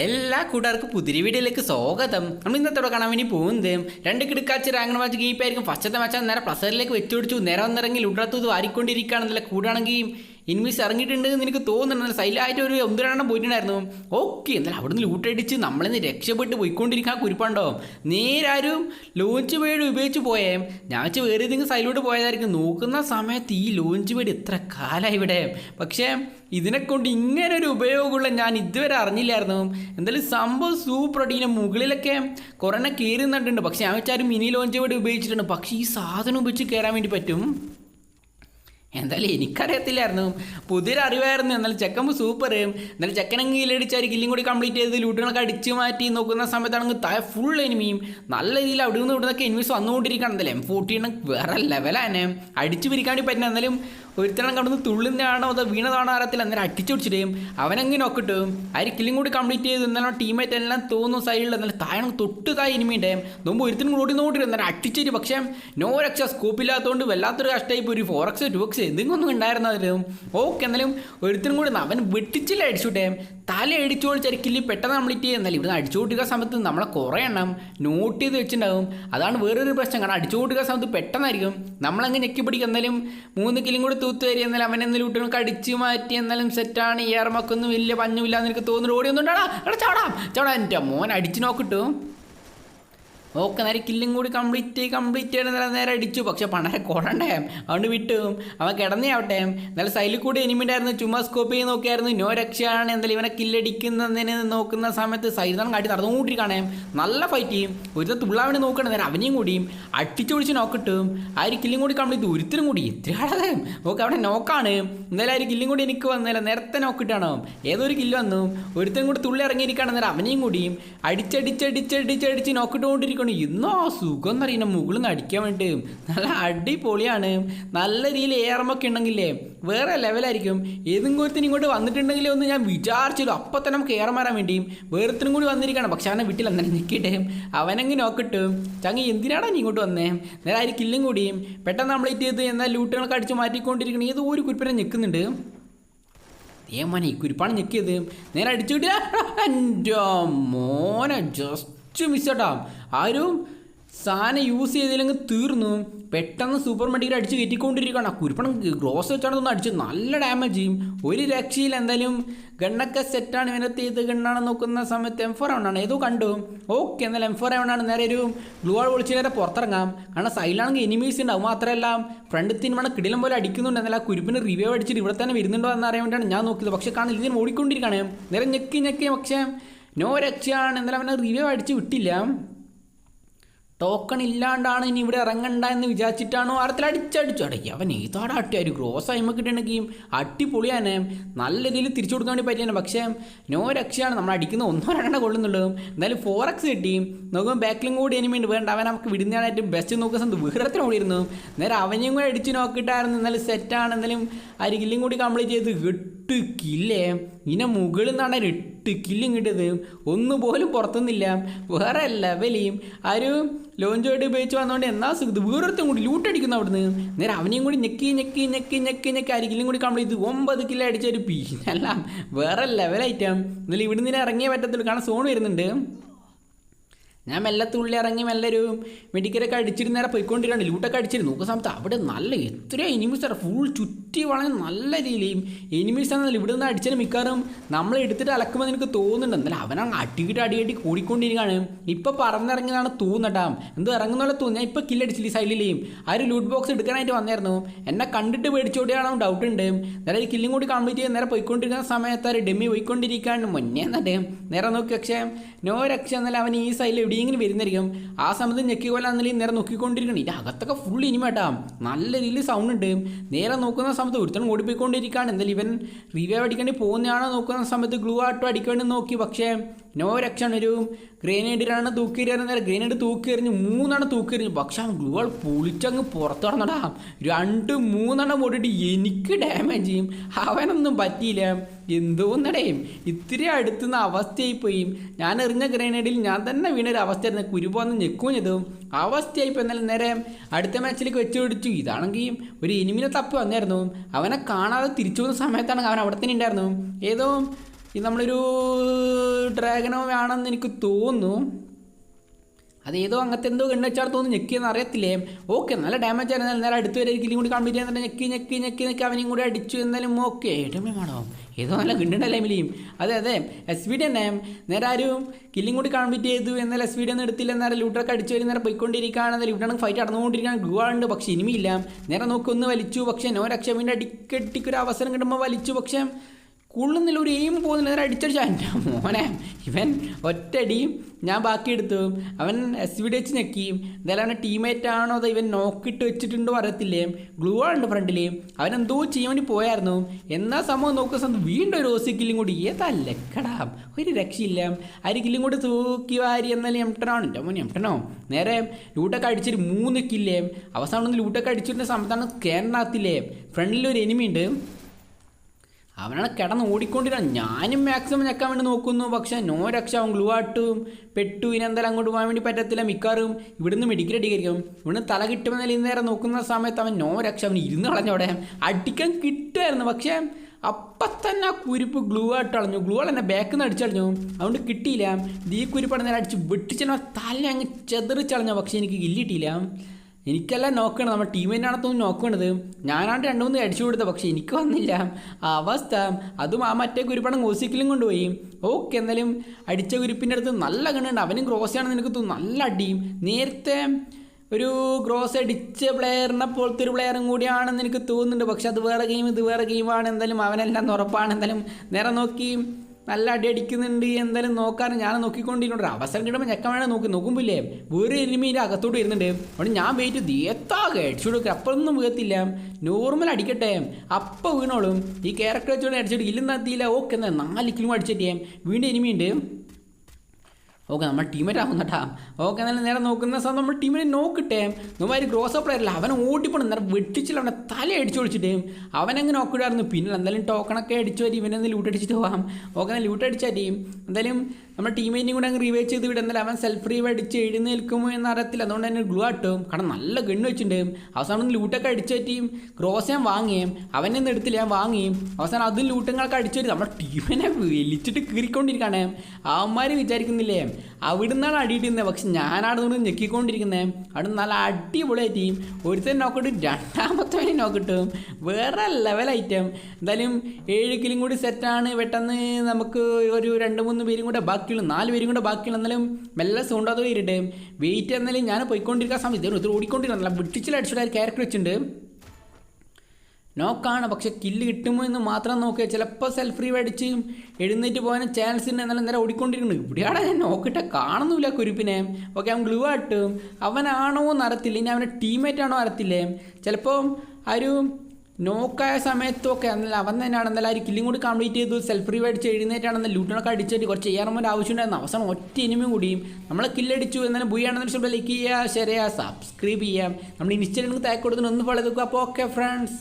എല്ലാ കൂട്ടുകാർക്കും പുതിരി വീഡിയോയിലേക്ക് സ്വാഗതം. നമ്മൾ ഇന്നത്തോടെ കാണാൻ വേണ്ടി പോകുന്നത് രണ്ട് കിടക്കാച്ച് റാങ്ക് മാച്ച് ഗീപ്പായിരിക്കും. ഫസ്റ്റത്തെ മാച്ച് നേരെ പ്ലസറിലേക്ക് വെച്ചു പിടിച്ചു നേരെ വന്നിറങ്ങി ഉടർത്തത് വാരിക്കൊണ്ടിരിക്കുകയാണെന്നല്ല കൂടാണെങ്കിൽ ഇൻവീസ് ഇറങ്ങിയിട്ടുണ്ട് എന്ന് എനിക്ക് തോന്നുന്നുണ്ട് സൈലായിട്ട് ഒരു ഒന്ന് രണ്ടെണ്ണം പോയിട്ടുണ്ടായിരുന്നു. ഓക്കെ എന്നാലും അവിടുന്ന് ലൂട്ടടിച്ച് നമ്മളിന്ന് രക്ഷപ്പെട്ട് പോയിക്കൊണ്ടിരിക്കാൻ കുരിപ്പുണ്ടോ? നേരാരും ലോഞ്ച് പേഡ് ഉപയോഗിച്ച് പോയേ. ഞാൻ വെച്ച് വേറെ ഏതെങ്കിലും സൈലോട്ട് പോയതായിരിക്കും. നോക്കുന്ന സമയത്ത് ഈ ലോഞ്ച് പേഡ് എത്ര കാലമായി ഇവിടെ? പക്ഷേ ഇതിനെക്കൊണ്ട് ഇങ്ങനെ ഒരു ഉപയോഗമുള്ള ഞാൻ ഇതുവരെ അറിഞ്ഞില്ലായിരുന്നു. എന്തായാലും സംഭവം സൂപ്പർ ഇങ്ങനെ മുകളിലൊക്കെ കുറേ കയറുന്നുണ്ട് പക്ഷേ ഞാൻ വെച്ചാൽ മിനി ലോഞ്ച് പേഡ് ഉപയോഗിച്ചിട്ടുണ്ട്. പക്ഷേ ഈ സാധനം ഉപയോഗിച്ച് കയറാൻ വേണ്ടി പറ്റും? എന്തായാലും എനിക്കറിയത്തില്ലായിരുന്നു. പുതിയൊരു അറിവായിരുന്നു. എന്നാലും ചെക്കമ്പ് സൂപ്പർ എന്നാലും ചെക്കനങ്ങ് ഇല്ലടിച്ചാൽ കില്ലും കൂടി കംപ്ലീറ്റ് ചെയ്ത് ലൂട്ടുകളൊക്കെ അടിച്ച് മാറ്റി നോക്കുന്ന സമയത്താണെങ്കിൽ താഴെ ഫുൾ എനിമിയും നല്ല രീതിയിൽ അവിടെ നിന്ന് ഇവിടുന്നൊക്കെ എനിമീസ് വന്നുകൊണ്ടിരിക്കണം എം ഫോർട്ടീണ് വേറെ ലെവലാണ് അടിച്ചു പിരിക്കാൻ വേണ്ടി പറ്റുന്ന എന്നാലും ഒരുത്തണം കടന്ന് തുള്ളുന്നതാണോ അതോ വീണതാണോ അറിയത്തില്ല. അന്നേരം അടിച്ചു അവനങ്ങനെ നോക്കിട്ട് ആ കില്ലും കൂടി കംപ്ലീറ്റ് ചെയ്ത്. എന്നാലും ടീമേറ്റ് എല്ലാം തോന്നും സൈഡിൽ എന്നാലും താഴെ തൊട്ട് താഴെ എനിമിയുടെ നോമ്പ് ഒരുത്തിനും കൂടി നോക്കിട്ട് എന്നാലും അടിച്ചിട്ട് പക്ഷേ നോ രക്ഷ സ്കോപ്പില്ലാത്തതുകൊണ്ട് വല്ലാത്തൊരു കഷ്ടമായി പോയി. ഫോർ എക്സ് ടു എക്സ് എന്തെങ്കിലും ഒന്നും ഉണ്ടായിരുന്നതിലും. ഓക്കെ എന്നാലും ഒരുത്തിനും കൂടി അവൻ വെട്ടിച്ചില്ല അടിച്ചുവിട്ടേ തല അടിച്ചു പൊളിച്ചാൽ കില്ലി പെട്ടെന്ന് കംപ്ലീറ്റ് ചെയ്യുന്നില്ല ഇവിടുന്ന് അടിച്ചു പൊട്ടിക്കുന്ന സമയത്ത് നമ്മളെ കുറേ എണ്ണം നോട്ട് ചെയ്ത് വെച്ചിട്ടുണ്ടാകും അതാണ് വേറൊരു പ്രശ്നം. കാരണം അടിച്ചു സമയത്ത് പെട്ടെന്നായിരിക്കും. നമ്മളങ്ങ് ഞെക്കി പിടിക്കുക എന്നാലും മൂന്ന് കിലും കൂടി തൂത്ത് വരിക എന്നാലും അവൻ എന്തെങ്കിലും കുട്ടികൾക്ക് അടിച്ച് മാറ്റി. എന്നാലും സെറ്റാണ് ഈ ഏർമക്കൊന്നും ഇല്ല പഞ്ഞുമില്ല എന്ന് എനിക്ക് തോന്നുന്നു ഓടി ഒന്നുണ്ടാടാ എടാ ചാടാം ചാടാ. എന്റെ മോൻ അടിച്ച് നോക്കിട്ടു ഓക്കെ നേരെ കില്ലും കൂടി കംപ്ലീറ്റ് കംപ്ലീറ്റ് ചെയ്യണം നേരെ നേരെ അടിച്ചു. പക്ഷെ പണരെ കൊടണ്ടേ. അതുകൊണ്ട് വിട്ടു. അവൻ കിടന്നേ ആവട്ടെ. എന്നാലും സൈഡിൽ കൂടി എനിമിണ്ടായിരുന്നു ചുമ്മാ സ്കോപ്പ് ചെയ്ത് നോക്കിയായിരുന്നു. നോ രക്ഷയാണ്. എന്തായാലും ഇവനെ കില്ലടിക്കുന്നതിന് നോക്കുന്ന സമയത്ത് സൈതാണ് കാട്ടി നടന്നുകൊണ്ടിരിക്കുകയാണേ. നല്ല ഫൈറ്റ് ചെയ്യും ഒരു തുള്ളാവിനെ നോക്കണം നേരെ അവനെയും കൂടിയും അടിച്ചു നോക്കിട്ടും ആ ഒരു കില്ലും കൂടി കംപ്ലീറ്റ് ഒരുത്തിനും കൂടി. എത്രയാളെ ഓക്കെ അവിടെ നോക്കാണ് എന്തായാലും ആ ഒരു കില്ലും കൂടി എനിക്ക് വന്നില്ല നേരത്തെ നോക്കിട്ടാണോ ഏതൊരു കില്ല് വന്നു? ഒരുത്തരും കൂടി തുള്ളി ഇറങ്ങിയിരിക്കുകയാണ് നേരം അവനെയും കൂടിയും അടിച്ചടിച്ചടിച്ചടിച്ചടിച്ച് നോക്കിട്ടുകൊണ്ടിരിക്കണം ഇന്നോ സുഖം എന്നറിയുന്ന മുകളിൽ നിന്ന് അടിക്കാൻ വേണ്ടി. നല്ല അടിപൊളിയാണ്. നല്ല രീതിയിൽ ഏറമൊക്കെ ഉണ്ടെങ്കിലേ വേറെ ലെവലായിരിക്കും ഏതെങ്കിലും ഇങ്ങോട്ട് വന്നിട്ടുണ്ടെങ്കിലേ ഒന്ന് ഞാൻ വിചാരിച്ചല്ലോ. അപ്പം തന്നെ നമുക്ക് ഏറെ മാറാൻ വേണ്ടിയും വേറൊരുത്തിനും കൂടി വന്നിരിക്കണം പക്ഷെ അവനെ വീട്ടിൽ അന്നേരം ഞെക്കിയിട്ടേ അവനങ്ങ് നോക്കിട്ട്. ചങ്ങി എന്തിനാടാ നീ ഇങ്ങോട്ട് വന്നേ? നേരെ ആ ഒരു കില്ലും കൂടിയും പെട്ടെന്ന് കംപ്ലീറ്റ് ചെയ്ത്? എന്നാൽ ലൂട്ടുകളൊക്കെ അടിച്ച് മാറ്റിക്കൊണ്ടിരിക്കണം. ഏതോ ഒരു കുരിപ്പനെ നിൽക്കുന്നുണ്ട് മോനെ ഈ കുരിപ്പാണ് ഞെക്കിയത്. നേരെ അടിച്ചു കിട്ടിയ എന്റെ മോനെ ജസ്റ്റ് മിസ്സട്ടാ. ആരും സാധനം യൂസ് ചെയ്തില്ലെങ്കിൽ തീർന്നു. പെട്ടെന്ന് സൂപ്പർ മെഡിക്കൽ അടിച്ച് കയറ്റിക്കൊണ്ടിരിക്കുകയാണ്. ആ കുരുപ്പണം ഗ്രോസ് വെച്ചാണ് ഒന്ന് അടിച്ച് നല്ല ഡാമേജ് ചെയ്യും ഒരു രക്ഷയിൽ എന്തായാലും. ഗണ്ണൊക്കെ സെറ്റാണ് ഇവനത്ത് ചെയ്ത് ഗണ്ണാണ് നോക്കുന്ന സമയത്ത് എം ഫോർ ആണ്. ഏതോ കണ്ടു. ഓക്കെ എന്നാൽ എം ഫോർ ആണ്. നേരെ ഒരു ഗ്ലൂ ആൾ വിളിച്ച് നേരെ പുറത്തിറങ്ങാം. കാരണം സൈഡിലാണെങ്കിൽ എനിമീസ് ഉണ്ടാവും മാത്രമല്ല ഫ്രണ്ട് തിന്മണ കിടിലം പോലെ അടിക്കുന്നുണ്ട്. എന്നാൽ ആ കുരുപ്പിന് റിവ്യൂ അടിച്ചിട്ട് ഇവിടെ തന്നെ വരുന്നുണ്ടോ എന്ന് അറിയാൻ വേണ്ടിയാണ് ഞാൻ നോക്കിയത്. പക്ഷേ കാണാൻ ഇതിന് ഓടിക്കൊണ്ടിരിക്കുകയാണ്. നേരെ ഞെക്കി ഞെക്കി. പക്ഷേ നോ രക്ഷയാണ് എന്നാലും അവനെ റിവ്യൂ അടിച്ച് വിട്ടില്ല. ടോക്കൺ ഇല്ലാണ്ടാണ് ഇനി ഇവിടെ ഇറങ്ങണ്ട എന്ന് വിചാരിച്ചിട്ടാണോ ആരത്തിൽ അടിച്ചടിച്ചു അടക്കി. അവൻ ഏതാടെ അട്ടി? ഒരു ഗ്രോസ് ആയിമ്മ ഗെയിം അടിപൊളിയാണ്. നല്ല രീതിയിൽ തിരിച്ചു കൊടുക്കാൻ വേണ്ടി പറ്റിയാണ് പക്ഷേ നോ രക്ഷയാണ് നമ്മൾ അടിക്കുന്ന ഒന്നോ രണ്ടോ കൊള്ളുന്നുള്ളൂ എന്തായാലും ഫോർ എക്സ് കിട്ടി. നോക്കുമ്പോൾ ബാക്കിലും കൂടി എനിമിണ്ട് വേണ്ട അവൻ നമുക്ക് വിടുന്നതാണ് ഏറ്റവും ബെസ്റ്റ് നോക്കുക സ്വന്തം വീരത്തിന് ഓടിയിരുന്നു. നേരെ അവനെയും കൂടെ അടിച്ച് നോക്കിയിട്ടായിരുന്നു എന്നാലും സെറ്റാണ് എന്തായാലും ആ കില്ലും കൂടി കംപ്ലീറ്റ് ചെയ്ത് എട്ട് കില്ലേ ഇതിനെ മുകളിൽ നിന്നാണ് എട്ട് കില്ലും കിട്ടിയത് ഒന്നുപോലും പുറത്തുനിന്നില്ല. വേറെ ലെവലിയും ഒരു ലോഞ്ച് ആയിട്ട് ഉപയോഗിച്ച് വന്നുകൊണ്ട് എന്നാ സുഖത്ത് വേറൊരുത്തും കൂടി ലൂട്ടടിക്കുന്നു അവിടുന്ന്. നേരെ അവനെയും കൂടി ഞെക്കി ഞെക്കി ഞെക്കി ഞെക്കി ഞെക്കി അരികിലും കൂടി കംപ്ലീറ്റ് ഒമ്പത് കിലോ അടിച്ചൊരു പീനെല്ലാം വേറെ ലെവലായിട്ടാണ് എന്നാലും ഇവിടുന്ന് ഇറങ്ങിയേ പറ്റത്തുള്ളൂ. കാരണം സോൺ വരുന്നുണ്ട്. ഞാൻ മെല്ലെ തുള്ളി ഇറങ്ങി മെല്ലെ ഒരു മെഡിക്കലൊക്കെ അടിച്ചിരുന്ന നേരെ പോയിക്കൊണ്ടിരിക്കുകയാണ്. ലൂട്ടൊക്കെ അടിച്ചിരുന്നു. നോക്കുന്ന സമയത്ത് അവിടെ നല്ല എത്രയോ എനിമീസ് ഫുൾ ചുറ്റി വളഞ്ഞ് നല്ല രീതിയിൽ എനിമീസ് ആണെന്നല്ല ഇവിടെ നിന്ന് അടിച്ചാൽ മിക്കവാറും നമ്മൾ എടുത്തിട്ട് അലക്കുമ്പോൾ നിനക്ക് തോന്നുന്നുണ്ട്. എന്നാലും അവനാണ് അടിയിട്ട് അടിയടി കൂടിക്കൊണ്ടിരിക്കുകയാണ്. ഇപ്പോൾ പറന്നിറങ്ങിയതാണ് തോന്നട്ടാ എന്തോ ഇറങ്ങുന്ന പോലെ തോന്നി. ഞാൻ ഇപ്പോൾ കില്ലടിച്ചില്ല ഈ സൈഡിലെയും ആ ഒരു ലൂട്ട് ബോക്സ് എടുക്കാനായിട്ട് വന്നായിരുന്നു. എന്നെ കണ്ടിട്ട് പേടിച്ചോടിയാണോ ഡൗട്ട് ഉണ്ട്. നേരെ ഈ കില്ലും കൂടി കംപ്ലീറ്റ് ചെയ്യാൻ നേരെ പോയിക്കൊണ്ടിരിക്കുന്ന സമയത്ത് ആ ഒരു ഡെമ്മി പോയിക്കൊണ്ടിരിക്കുകയാണ്. മുന്നേ എന്നിട്ട് നേരെ നോക്കി പക്ഷേ നോ രക്ഷ. എന്നാലും അവൻ ഈ സൈഡിൽ എവിടെയെങ്കിലും വരുന്നതായിരിക്കും. ആ സമയത്ത് ഞെക്കി പോലെ എന്നാലും നേരെ നോക്കിക്കൊണ്ടിരിക്കണം. ഇതിന്റെ അകത്തൊക്കെ ഫുൾ ഇനിമേട്ടാ നല്ല രീതിയിൽ സൗണ്ട് ഉണ്ട്. നേരെ നോക്കുന്ന സമയത്ത് ഒരുത്തൻ ഓടിപ്പോയിക്കൊണ്ടിരിക്കുകയാണ്. എന്തായാലും ഇവൻ റിവ്യൂ അടിക്കേണ്ടി പോകുന്നതാണോ നോക്കുന്ന സമയത്ത് ഗ്ലൂ ആട്ടോ അടിക്കേണ്ടി നോക്കി. പക്ഷേ നോ രക്ഷണ ഒരു ഗ്രേനേഡിലാണ് നേരെ ഗ്രേനേഡ് തൂക്കിയെറിഞ്ഞ് മൂന്നെണ്ണം തൂക്കിയെറിഞ്ഞു. പക്ഷെ അവൻ ഗ്ലൂ ആൾ പൊളിച്ചങ്ങ് പുറത്തു കടന്നടാ. രണ്ട് മൂന്നെണ്ണം ഓടിയിട്ട് എനിക്ക് ഡാമേജ് ചെയ്യും. അവനൊന്നും പറ്റിയില്ല. എന്തോന്നടേയും ഇത്തിരി അടുത്തുനിന്ന് അവസ്ഥയായിപ്പോയി. ഞാൻ എറിഞ്ഞ ഗ്രനേഡിൽ ഞാൻ തന്നെ വീണൊരു അവസ്ഥയായിരുന്നു. കുരുപോന്ന് ഞെക്കുകയും ചെയ്തു. അവസ്ഥയായിപ്പോൾ എന്നാലും നേരെ അടുത്ത മാച്ചിലേക്ക് വെച്ച് പിടിച്ചു. ഇതാണെങ്കിൽ ഒരു എനിമിനെ തപ്പി വന്നായിരുന്നു. അവനെ കാണാതെ തിരിച്ചു പോകുന്ന സമയത്താണ് അവൻ അവിടെ തന്നെ ഉണ്ടായിരുന്നു. ഏതോ ഈ നമ്മളൊരു ഡ്രാഗനോ വേണമെന്ന് എനിക്ക് തോന്നുന്നു. അത് ഏതോ അങ്ങനത്തെ എന്തോ ഗണ്ണച്ചാൽ തോന്നുന്നു ഞെക്കിയെന്ന് അറിയത്തില്ലേ? ഓക്കെ നല്ല ഡാമേജ് ആയിരുന്നു. നേരെ അടുത്ത് വരെ കില്ലും കൂടി കംപ്ലീറ്റ് ചെയ്യാൻ ഞെക്കി ഞെക്കി ഞെക്കി ഞെക്കി അവനെയും കൂടി അടിച്ചു. എന്നാലും ഓക്കെ ഏട്ടമ്മയാണോ ഏതോ നല്ല ഗണ്ണുണ്ടല്ലേ എമിലിയും അതെ അതെ. എസ് വി ഡി തന്നെ. നേരെ ആരും കില്ലും കൂടി കംപ്ലീറ്റ് ചെയ്തു. എന്നാൽ എസ് വി ഡി ഒന്നും എടുത്തില്ല. നേരെ ലൂട്ടറൊക്കെ അടിച്ചു വരും. നേരെ പോയിക്കൊണ്ടിരിക്കുകയാണ്. ലൂട്ടാണെങ്കിൽ ഫൈറ്റ് നടന്നുകൊണ്ടിരിക്കുകയാണ്. ഗുവാണ്ട്. പക്ഷേ ഇനിമില്ല നേരെ നോക്കി ഒന്ന് വലിച്ചു. പക്ഷേ നോ രക്ഷ. വീണ്ടും അടിക്കടിക്കൊരു അവസരം കിട്ടുമ്പോൾ വലിച്ചു. പക്ഷേ കൊള്ളുന്നില്ല ഒരു എയിം പോകുന്നില്ല നേരെ അടിച്ചടിച്ച എന്റെ മോനെ ഇവൻ ഒറ്റടിയും ഞാൻ ബാക്കി എടുത്തു. അവൻ എസ് വി ഡി വെച്ച് ഞെക്കി. എന്തായാലും അവന്റെ ടീമേറ്റ് ആണോ അതോ ഇവൻ നോക്കിയിട്ട് വെച്ചിട്ടുണ്ടോ അറിയത്തില്ലേ? ഗ്ലൂ ഉണ്ട് ഫ്രണ്ടിൽ അവൻ എന്തോ ചെയ്യാൻ വേണ്ടി പോയായിരുന്നു. എന്നാ സംഭവം നോക്കുന്ന സമയത്ത് വീണ്ടും ഒരു ഓസി കില്ലും കൂടി. ലക്കടാ? ഒരു രക്ഷയില്ല. അരി കില്ലും കൂടി തൂക്കി വാരി എന്നാലും എംട്ടനാണ് എന്റെ മോൻ എംട്ടനോ നേരെ ലൂട്ടൊക്കെ അടിച്ചിട്ട് മൂന്ന് കില്ലേ അവസാനം ലൂട്ടൊക്കെ അടിച്ചിട്ട് സമയത്താണ് കേരളത്തിലെ ഫ്രണ്ടിൽ ഒരു എനിമി ഉണ്ട്. അവനാണ് കിടന്ന് ഓടിക്കൊണ്ടിരുന്ന ഞാനും മാക്സിമം ഞെക്കാൻ വേണ്ടി നോക്കുന്നു. പക്ഷെ നോ രക്ഷ. അവൻ ഗ്ലൂ ആട്ടും പെട്ടു. ഇനി എന്തായാലും അങ്ങോട്ട് പോകാൻ വേണ്ടി പറ്റത്തില്ല. മിക്കാറും ഇവിടുന്ന് മെഡിക്കൽ അടിക്കായിരിക്കും ഇവിടുന്ന് തല കിട്ടുമെന്ന നിലയിൽ നേരെ നോക്കുന്ന സമയത്ത് അവൻ നോ രക്ഷ. അവൻ ഇരുന്ന് കളഞ്ഞവിടെ. അടിക്കാൻ കിട്ടുമായിരുന്നു. പക്ഷേ അപ്പം തന്നെ ആ കുരിപ്പ് ഗ്ലൂ ആയിട്ട് കളഞ്ഞു. ഗ്ലൂ എന്നെ ബാക്കിൽ നിന്ന് അടിച്ചളഞ്ഞു അതുകൊണ്ട് കിട്ടിയില്ല. ഈ കുരിപ്പാണ് നേരെ അടിച്ച് വെട്ടിച്ചാൽ തല അങ്ങ് ചെതറിച്ചളഞ്ഞു. പക്ഷേ എനിക്ക് കില്ലിട്ടില്ല എനിക്കല്ല നോക്കണം നമ്മുടെ ടീമിനാണ് തോന്നുന്നു നോക്കണത്. ഞാനാണ്ട് രണ്ട് മൂന്ന് അടിച്ചു കൊടുത്തത്. പക്ഷെ എനിക്ക് വന്നില്ല. ആ അവസ്ഥ. അതും ആ മറ്റേ കുരിപ്പാണ് ഗോസിക്കലും കൊണ്ടുപോയി. ഓക്കെ എന്നാലും അടിച്ച കുരിപ്പിന്റെ അടുത്ത് നല്ല കണ്ണുണ്ട് അവനും ക്രോസ് ആണെന്ന് എനിക്ക് തോന്നുന്നു. നല്ല അടിയും നേരത്തെ ഒരു ഗ്രോസ് അടിച്ച പ്ലെയറിനെ പോലത്തെ ഒരു പ്ലെയറും കൂടിയാണെന്ന് എനിക്ക് തോന്നുന്നുണ്ട്. പക്ഷെ അത് വേറെ ഗെയിം ഇത് വേറെ ഗെയിമാണ് എന്തായാലും അവനെല്ലാം ഉറപ്പാണ്. എന്തായാലും നേരെ നോക്കി നല്ല അടി അടിക്കുന്നുണ്ട് എന്തായാലും നോക്കാൻ ഞാൻ നോക്കിക്കൊണ്ടിരിക്കുന്നുണ്ട്. അവസരം കിട്ടുമ്പോൾ ഞെക്കാൻ വേണേൽ നോക്കി നോക്കുമ്പില്ലേ? വേറെ എനിമീന്റെ അകത്തോട്ട് വരുന്നുണ്ട്. അവിടെ ഞാൻ വെയിറ്റ് ദേത്താകെ അടിച്ചു കൊടുക്കുക അപ്പോഴൊന്നും വീഴത്തില്ല. നോർമൽ അടിക്കട്ടെ. അപ്പം വീണോളും. ഈ ക്യാരക്ടർ വെച്ചോണ്ട് അടിച്ചിട്ട് ഇല്ലെന്നാത്തിയില്ല ഓക്കെ എന്നാൽ നാല് കിലോ അടിച്ചിട്ടേ. വീണ്ടും എനിമിയുണ്ട് ഓക്കെ നമ്മൾ ടീമേറ്റ് ആവുന്നട്ടാ ഓക്കെ എന്നാലും നേരെ നോക്കുന്ന സമയം നമ്മൾ ടീമിനെ നോക്കിട്ടേ. നമ്മൾ ഒരു ഗ്രോസ് അപ്പ് പ്ലെയറില്ല അവൻ ഓടിപ്പോണം. നേരം വെട്ടിച്ചില്ല അവനെ തല അടിച്ചു വിളിച്ചിട്ടേയും അവനങ്ങനെ നോക്കിയിടായിരുന്നു പിന്നെ എന്തായാലും ടോക്കണൊക്കെ അടിച്ചു വരും. ഇവനെന്ന് ലൂട്ട് അടിച്ചിട്ട് പോകാം ഓക്കെ എന്നാൽ ലൂട്ട് അടിച്ചാൽ എന്തായാലും നമ്മുടെ ടീമേറ്റിനും കൂടെ അങ്ങ് റിവൈവ് ചെയ്ത് വിടും എന്നാലും അവൻ സെൽഫ് റീവ് അടിച്ച് എഴുന്നേൽക്കുമോ എന്ന് അറിയത്തില്ല അതുകൊണ്ട് തന്നെ ഗ്ലൂ ആട്ടും. കാരണം നല്ല ഗണ്ണ് വെച്ചിട്ടുണ്ട്. അവസാനം ലൂട്ടൊക്കെ അടിച്ചു പറ്റിയും. ക്രോസ് ഞാൻ വാങ്ങിയും അവനെ ഒന്നും എടുത്തില്ല ഞാൻ വാങ്ങിയും അവസാനം അതും ലൂട്ടങ്ങളൊക്കെ അടിച്ചു വരും നമ്മുടെ ടീമിനെ വലിച്ചിട്ട് കീറിക്കൊണ്ടിരിക്കുകയാണ്. അവന്മാർ വിചാരിക്കുന്നില്ലേ? അവിടുന്നാണ് അടിയിട്ടിരുന്നത്. പക്ഷെ ഞാനാണ് നിന്ന് ഞെക്കിക്കൊണ്ടിരിക്കുന്നത്. അവിടെ നല്ല അടിപൊളി ഒരുത്തൻ നോക്കിട്ട് രണ്ടാമത്തവനെ നോക്കിട്ടും വേറെ ലെവൽ ഐറ്റം എന്തായാലും ഏഴ് കിലും കൂടി സെറ്റാണ് പെട്ടെന്ന് നമുക്ക് ഒരു രണ്ട് മൂന്ന് പേരും കൂടെ ബാക്കിയുള്ളൂ നാല് പേരും കൂടെ ബാക്കിയുള്ള എന്നാലും മെല്ലെ സൗണ്ട് അതോ വരിട്ട് വെയിറ്റ് എന്നാലും ഞാൻ പോയിക്കൊണ്ടിരിക്കാൻ സമയത്ത് ഇതൊരു ഓടിക്കൊണ്ടിരുന്നില്ല വിട്ടിച്ചിൽ അടിച്ചിട്ട് ഒരു ക്യാരക്ടർ വെച്ചിട്ടുണ്ട്. നോക്കാണ് പക്ഷെ കില്ല് കിട്ടുമോ എന്ന് മാത്രം നോക്കുക. ചിലപ്പോൾ സെൽഫ് റീവ് അടിച്ച് എഴുന്നേറ്റ് പോകാൻ ചാൻസ് ഉണ്ട് എന്നാലും നേരെ ഓടിക്കൊണ്ടിരിക്കുന്നു. ഇവിടെയാണ് ഞാൻ നോക്കിയിട്ട് കാണുന്നില്ല കുരുപ്പിനെ. ഓക്കെ അവൻ ഗ്ലൂ ആട്ടും. അവനാണോ എന്ന് ഇനി അവന്റെ ടീമേറ്റ് ആണോ അറിയത്തില്ലേ. ചിലപ്പോൾ ആ ഒരു നോക്കായ സമയത്തൊക്കെ എന്നല്ല അവൻ തന്നെയാണ് എന്നാലും ആ ഒരു കില്ലും കൂടി കംപ്ലീറ്റ് ചെയ്തു. സെൽഫ് റീവ് അടിച്ച് എഴുന്നേറ്റാണെന്ന് ലൂട്ടിനൊക്കെ അടിച്ചിട്ട് കുറച്ച് ചെയ്യാറുമ്പോൾ ആവശ്യമുണ്ടായിരുന്നു. അവസാനം ഒറ്റ ഇനിമയും കൂടിയും നമ്മൾ കില്ലടിച്ചു എന്നാലും ബുയാണെന്ന് വെച്ചാൽ ലൈക്ക് ചെയ്യുക ഷെയർ ചെയ്യുക സബ്സ്ക്രൈബ് ചെയ്യാം. നമ്മൾ ഇൻസ്റ്റാഗ്രാമിൽ താക്ക് കൊടുത്തിട്ട് ഒന്ന് ഫോളോ എടുക്കുക അപ്പോൾ ഓക്കെ ഫ്രണ്ട്സ്